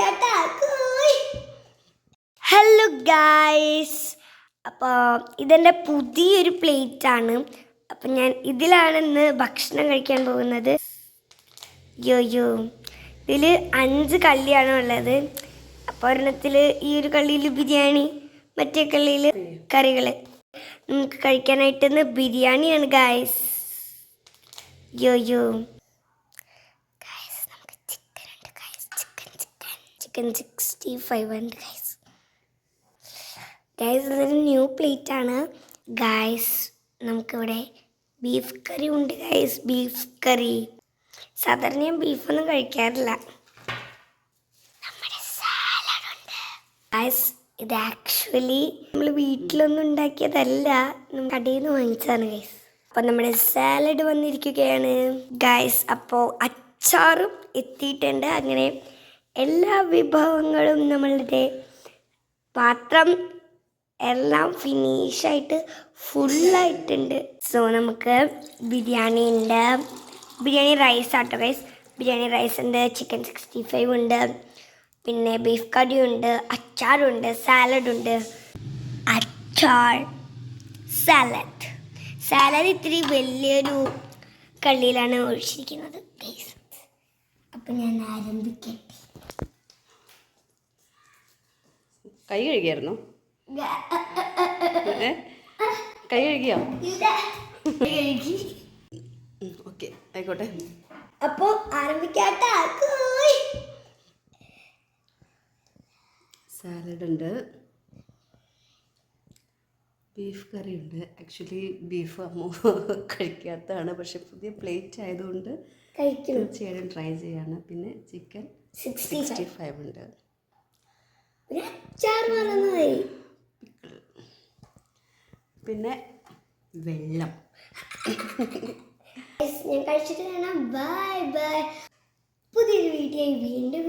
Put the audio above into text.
ആരംഭിക്കാട്ടാ hello guys അപ്പോൾ ഇതെന്റെ പുതിയൊരു പ്ലേറ്റ് ആണ്. അപ്പം ഞാൻ ഇതിലാണ് ഇന്ന് ഭക്ഷണം കഴിക്കാൻ പോകുന്നത്. യോയോ ഇതിൽ അഞ്ച് കള്ളിയാണ് ഉള്ളത്. അപ്പോൾ ഒരെണ്ണത്തിൽ ഈ ഒരു കള്ളിയിൽ ബിരിയാണി മറ്റേ കള്ളിയിൽ കറികൾ നമുക്ക് കഴിക്കാനായിട്ട് ഇന്ന് ബിരിയാണിയാണ് ഗായ്സ് യോ യോ ഗായ്സ് നമുക്ക് ചിക്കൻ ഉണ്ട് guys chicken chicken sixty five ഉണ്ട് ഗൈസ് ഗൈസ് ഇതൊരു ന്യൂ പ്ലേറ്റ് ആണ്. ഗൈസ് നമുക്കിവിടെ ബീഫ് കറി ഉണ്ട് ഗൈസ് ബീഫ് കറി സാധാരണ ഞാൻ ബീഫൊന്നും കഴിക്കാറില്ല. ഗൈസ് ഇത് ആക്ച്വലി നമ്മൾ വീട്ടിലൊന്നും ഉണ്ടാക്കിയതല്ല. നമ്മൾ കടയിൽ നിന്ന് വാങ്ങിച്ചതാണ് ഗൈസ് അപ്പോൾ നമ്മുടെ സാലഡ് വന്നിരിക്കുകയാണ്. ഗൈസ് അപ്പോൾ അച്ചാറും എത്തിയിട്ടുണ്ട്. അങ്ങനെ എല്ലാ വിഭവങ്ങളും നമ്മളുടെ പാത്രം എല്ലാം ഫിനിഷായിട്ട് ഫുള്ളായിട്ടുണ്ട് സോ നമുക്ക് ബിരിയാണി ഉണ്ട്. ബിരിയാണി റൈസ് ആട്ടോ റൈസ് ബിരിയാണി റൈസ് ഉണ്ട് ചിക്കൻ സിക്സ്റ്റി ഫൈവ് ഉണ്ട്. പിന്നെ ബീഫ് കറി ഉണ്ട് അച്ചാറുണ്ട് സാലഡ് ഉണ്ട്. അച്ചാർ സാലഡ് സാലഡ് ഇത്തിരി വലിയൊരു കള്ളിയിലാണ് ഒഴിച്ചിരിക്കുന്നത് ഗൈസ് അപ്പം ഞാൻ ആരംഭിക്കട്ടെ. കൈ കഴുകിയായിരുന്നു? കൈ കഴുകിയോ? കഴുകി. ഓക്കെ ആയിക്കോട്ടെ. അപ്പോ ആരംഭിക്കാട്ടാ സാലഡ് ഉണ്ട് ബീഫ് കറി ഉണ്ട് ആക്ച്വലി ബീഫ് അമ്മ കഴിക്കാത്തതാണ്. പക്ഷെ പുതിയ പ്ലേറ്റ് ആയതുകൊണ്ട് തീർച്ചയായിട്ടും ട്രൈ ചെയ്യാണ്. പിന്നെ ചിക്കൻ സിക്സ്റ്റി ഫൈവ് ഉണ്ട്. പിന്നെ വെള്ളം. ഞാൻ കഴിച്ചിട്ട് ബൈ ബൈ പുതിയൊരു വീഡിയോ വീണ്ടും